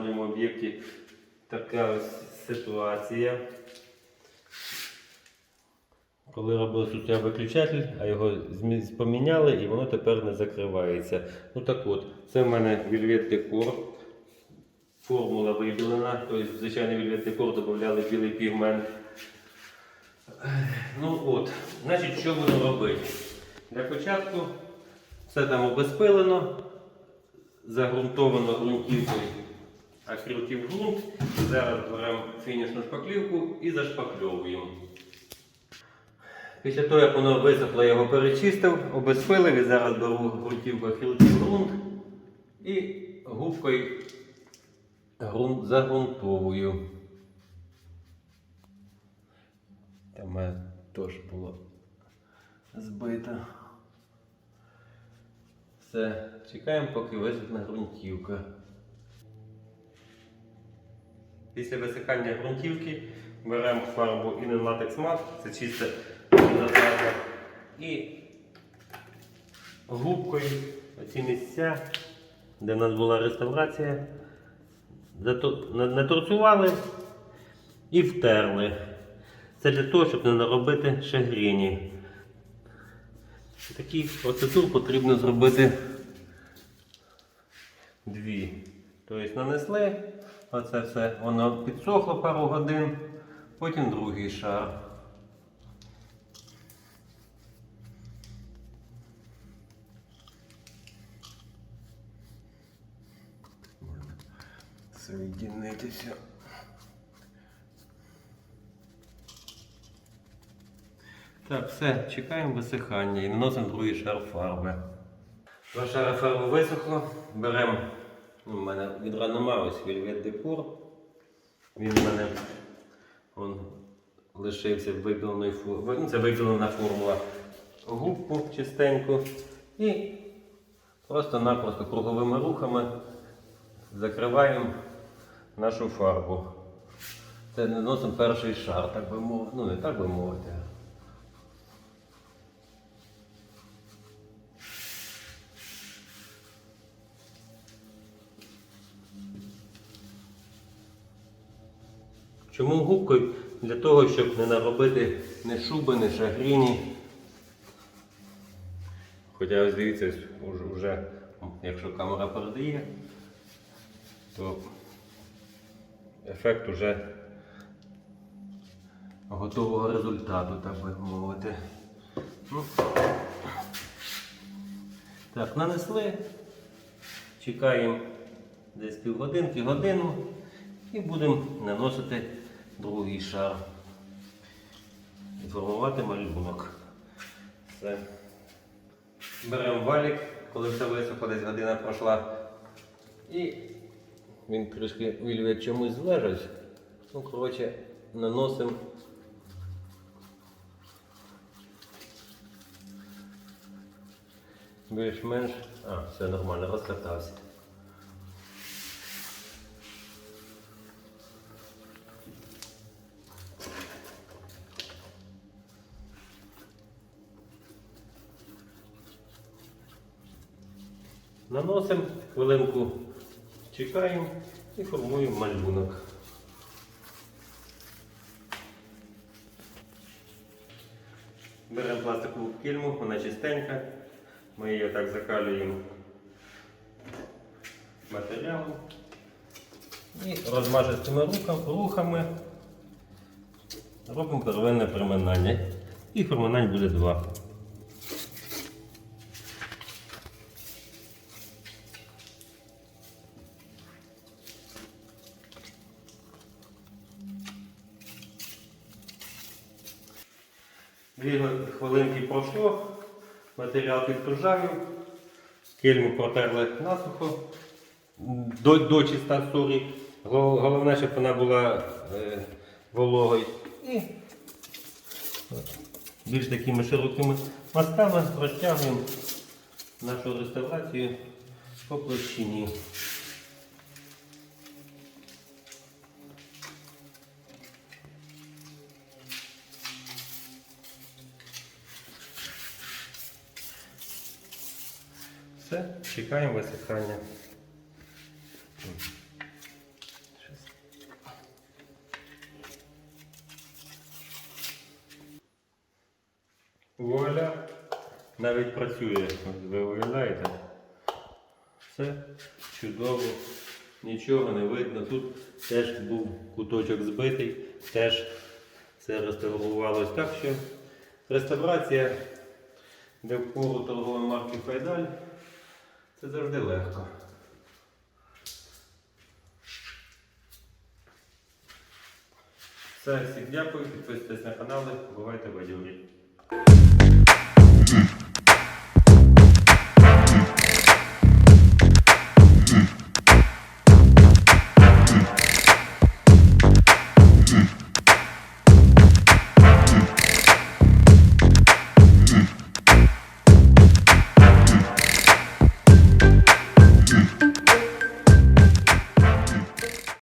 даному об'єкті така ситуація. Коли робили суттєвий виключатель, а його поміняли і воно тепер не закривається. Ну так от, це в мене Вільвет Декор. Формула виділена, тобто звичайний Вільвет Декор додавали білий пігмент. Ну от, значить, що будемо робити? Для початку все там обезпилено, загрунтовано ґрунтівкою акрилків ґрунт. Зараз беремо фінішну шпаклівку і зашпакльовуємо. Після того, як воно висохло, я його перечистив, обезпилив і зараз беру ґрунтівку акрилків ґрунт і губкою ґрунт загрунтовую. Там в мене теж було збито. Все, чекаємо, поки висохне ґрунтівка. Після висихання ґрунтівки беремо фарбу Inen Latex Matte, це чисте фарба, і губкою оці місця, де в нас була реставрація, наторцювали і втерли. Це для того, щоб не наробити шагрені. Такий процедур потрібно зробити дві. Тобто нанесли, оце все, воно підсохло пару годин, потім другий шар. Соєдинитися. Так, все, чекаємо висихання і наносимо другий шар фарби. Два шари фарби висохло. Беремо. У мене відра нема, ось Вільвет Декор. Він в мене он, лишився випіленої форми. Це випілена формула. Губку чистеньку. І просто-напросто круговими рухами закриваємо нашу фарбу. Це наносимо перший шар, так би мовити. Ну, не так би мовити. Чому губкою? Для того, щоб не наробити ні шуби, ні шагріні. Хоча ось дивіться, уже, якщо камера передає, то ефект уже готового результату, так би мовити. Ну, так, нанесли, чекаємо десь півгодинки, годину і будемо наносити другий шар. І формувати малюнок. Все. Беремо валік, коли все висохло, десь година пройшла. І він трішки вільвет чомусь злежить. Ну, коротше, наносимо. Більш-менш. А, все нормально, розкатався. Наносимо, хвилинку чекаємо і формуємо малюнок. Беремо пластикову кільму, вона чистенька. Ми її так закалюємо матеріалом. І розмажистими рухами, робимо первинне приминання. І приминань буде два. Дві хвилинки пройшло, матеріал підпружавив, кельму протерли насухо, до, до чиста сорі. Головне, щоб вона була е, вологою. І більш такими широкими мазками розтягуємо нашу реставрацію по площині. Все, чекаємо висихання. Вуаля, навіть працює, ви уявляєте. Все чудово, нічого не видно. Тут теж був куточок збитий, теж все реставрувалось. Так що реставрація де впору торгової марки Файдаль це завжди легко. Все, всім дякую, підписуйтесь на канали, бувайте бадьорі.